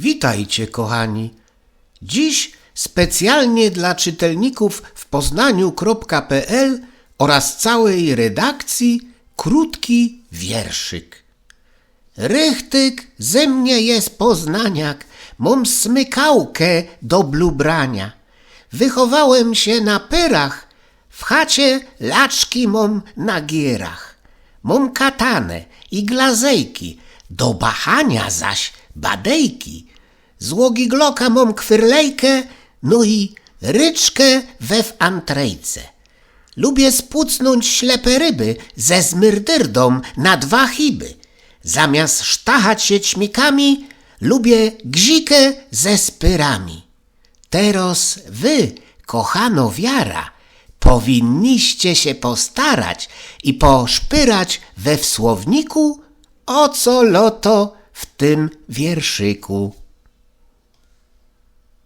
Witajcie, kochani. Dziś specjalnie dla czytelników w poznaniu.pl oraz całej redakcji krótki wierszyk. Rychtyk ze mnie jest poznaniak, mam smykałkę do blubrania. Wychowałem się na perach, w chacie laczki mam na gierach. Mam katanę i glazejki, do bachania zaś badejki. Z łogi gloka mam kwyrlejkę, no i ryczkę we w antrejce. Lubię spucnąć ślepe ryby ze zmyrdyrdą na dwa chiby. Zamiast sztachać się ćmikami, lubię gzikę ze spyrami. Teraz wy, kochano wiara, powinniście się postarać i poszpyrać we w słowniku, o co loto w tym wierszyku.